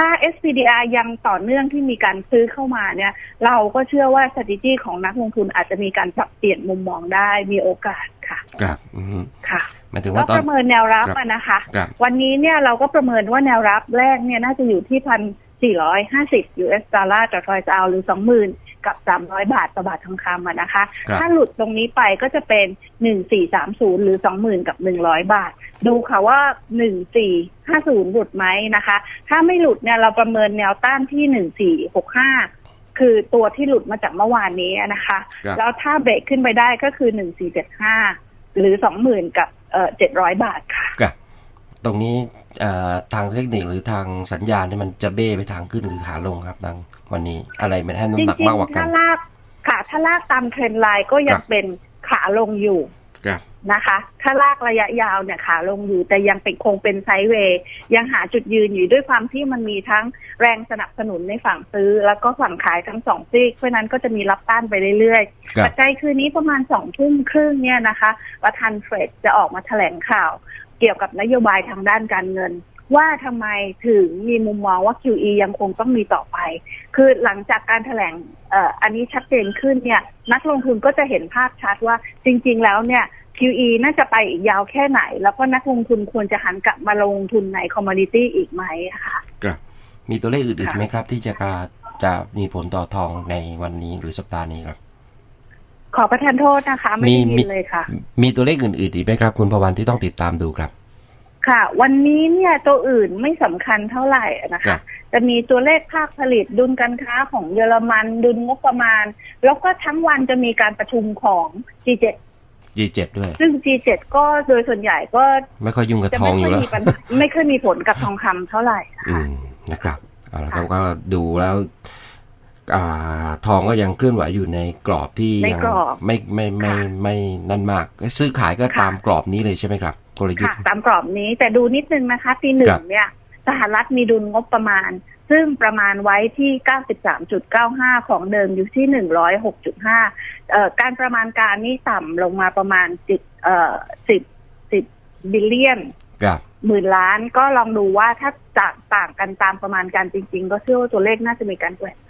ถ้า SPDR ยังต่อเนื่องที่มีการซื้อเข้ามาเนี่ย เราก็เชื่อว่า strategy ของนักลงทุนอาจจะมีการปรับเปลี่ยนมุมมองได้มีโอกาสค่ะ ครับอืมค่ะหมายถึงก็ว่าตอปนระเมินแนวรับครับอะนะคะครับวันนี้เนี่ยเราก็ประเมินว่าแนวรับแรกเนี่ยน่าจะอยู่ที่พันสี่ร้อยห้าสิบ US ดอลลาร์ต่อทรอยซ์เอาหรือสองหมื่น กับสามร้อยบาทต่อบาททองคำอะนะคะครับถ้าหลุดตรงนี้ไปก็จะเป็นหนึ่งสี่สามศูนย์หรือสองหมื่นกับหนึ่งร้อยบาท ดูค่ะว่าหนึ่งสี่ห้าศูนย์หลุดไหมนะคะ ถ้าไม่หลุดเนี่ยเราประเมินแนวต้านที่หนึ่งสี่หกห้าคือตัวที่หลุดมาจากเมื่อวานนี้นะคะครับแล้วถ้าเบรกขึ้นไปได้ก็คือหนึ่งสี่เจ็ดห้าหรือสองหมื่นกับเอ่อเจ็ดร้อยบาทค่ะครับตรงนี้อ่า ทางเทคนิคหรือทางสัญญาณเนี่ยมันจะเบ้ไปทางขึ้นหรือขาลงครับทางวันนี้อะไรมันให้จน้ำหนักริงมากกว่าๆกัถ้านลากค่ะ ถ้าลากตามเทรนด์ไลน์ก็ยัคงรับเป็นขาลงอยู่ครับนะคะ ถ้าลากระยะยาวเนี่ยขาลงอยู่แต่ยังเป็นคงเป็นไซด์เวย์ยังหาจุดยืนอยู่ด้วยความที่มันมีทั้งแรงสนับสนุนในฝั่งซื้อ แล้วก็ฝั่งขายทั้งสองซีกเพราะฉะนั้นก็จะมีรับต้านไปเรื่อยครัๆบปัจจัยคืนนี้ประมาณสองทุ่มครึ่งเนี่ยนะคะประธานเฟดจะออกมาแถลงข่าว เกี่ยวกับนโยบายทางด้านการเงิน ว่าทำไมถึงมีมุมมองว่า QE ยังคงต้องมีต่อไป คือหลังจากการแถลงเอ่ออันนี้ชัดเจนขึ้นเนี่ยนักลงทุนก็จะเห็นภาพชัดว่าจริง ๆ แล้วเนี่ย QE น่าจะไปอีกยาวแค่ไหน แล้วก็นักลงทุนควรจะหันกลับมาลงทุนในคอมม o d i ตี้อีกไหมอะค่ะครับมีตัวเลขอื่นๆค่ะไหมครับ ที่จะกาจะมีผลต่อทองในวันนี้หรือสัปดาห์นี้ครับข อประทานโทษนะคะ ไม่ได้มีมียินเลยค่ะ มีตัวเลขอื่นๆอีกไหมครับ คุณพวันที่ต้องติดตามดูครับ ค่ะ วันนี้เนี่ยตัวอื่นไม่สำคัญเท่าไหร่นะครัคะบจะมีตัวเลขภาคผลิตดุลการค้าของเยอรมันดุลงบประมาณ แล้วก็ทั้งวันจะมีการประชุมของ G7 G7 ด้วย ซึ่ง G7 ก็โดยส่วนใหญ่ก็ไม่ค่อยยุ่งกับจะทอไม่งอค่อยยู่แล้วมีปัญหาไม่ค่อยมีผลกับทองคำเท่าไหร่อืค่ะมนะครับเอาละครับค่ะก็ดูแล้วอ่า ทองก็ยังเคลื่อนไหวอยู่ในกรอบที่ในยังกรอบไม่ไม่ไม่ค่ะไม่นั่นมาก ซื้อขายก็ค่ะตามกรอบนี้เลยใช่ไหมครับกลยุทค่ะธ์ตามกรอบนี้แต่ดูนิดนึงนะคะปีหนึ่ครังบเนี่ย สหรัฐมีดุลงบประมาณ ซึ่งประมาณไว้ที่ 93.95 ของเดิมอยู่ที่ 106.5เอ่อการประมาณการนี่ต่ำลงมาประมาณ 10เอ่อ10 10บิลเลียนครับหมื่นล้านก็ลองดูว่าถ้าจากต่างกันตามประมาณการจริง ๆ ก็เชื่อว่าตัวเลขน่าจะมีการแกว่ง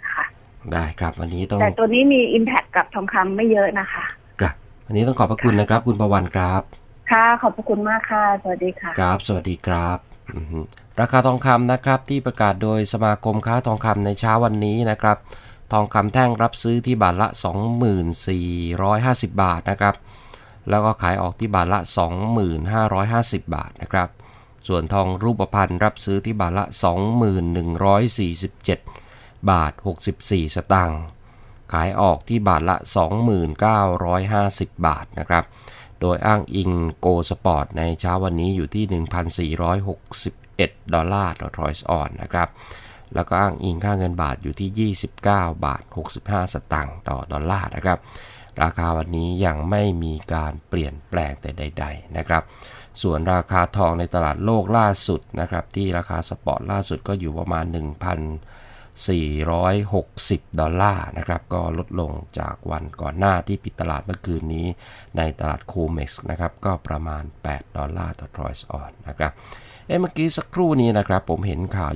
ค่ะ ได้ครับวันนี้ต้องแต่ตัวนี้มี Impact กับทองคำไม่เยอะนะคะครับวันนี้ต้องขอบพระคุณนะครับ คุณประวันครับ ค่ะ ขอบพระคุณมากค่ะ สวัสดีค่ะ ครับ สวัสดีครับอือฮึราคาทองคำนะครับที่ประกาศโดยสมาคมค้าทองคำในเช้าวันนี้นะครับ ทองคำแท่งรับซื้อที่บาทละ 2450 บาทนะครับ แล้วก็ขายออกที่บาทละ 2550 บาทนะครับ ส่วนทองรูปพรรณรับซื้อที่บาทละ 2147 บาท 64 สตางค์ขายออกที่บาทละ 2950 บาทนะครับ โดยอ้างอิงโกสปอร์ตในเช้าวันนี้อยู่ที่ 1,461 ดอลลาร์ต่อทรอยส์ออนนะครับ แล้วก็อ้างอิงค่าเงินบาทอยู่ที่ 29 บาท 65 สตางค์ต่อดอลลาร์นะครับ ราคาวันนี้ยังไม่มีการเปลี่ยนแปลงแต่ใด ๆ นะครับ ส่วนราคาทองในตลาดโลกล่าสุดนะครับที่ราคาสปอร์ตล่าสุดก็อยู่ประมาณ 460 ดอลลาร์นะครับ ก็ลดลงจากวันก่อนหน้าที่ปิดตลาดเมื่อคืนนี้ ในตลาดคูเม็กซ์นะครับ ก็ประมาณ 8 ดอลลาร์ต่อทรอยส์ออนนะครับ เอ้เมื่อกี้สักครู่นี้นะครับ ผมเห็นข่าว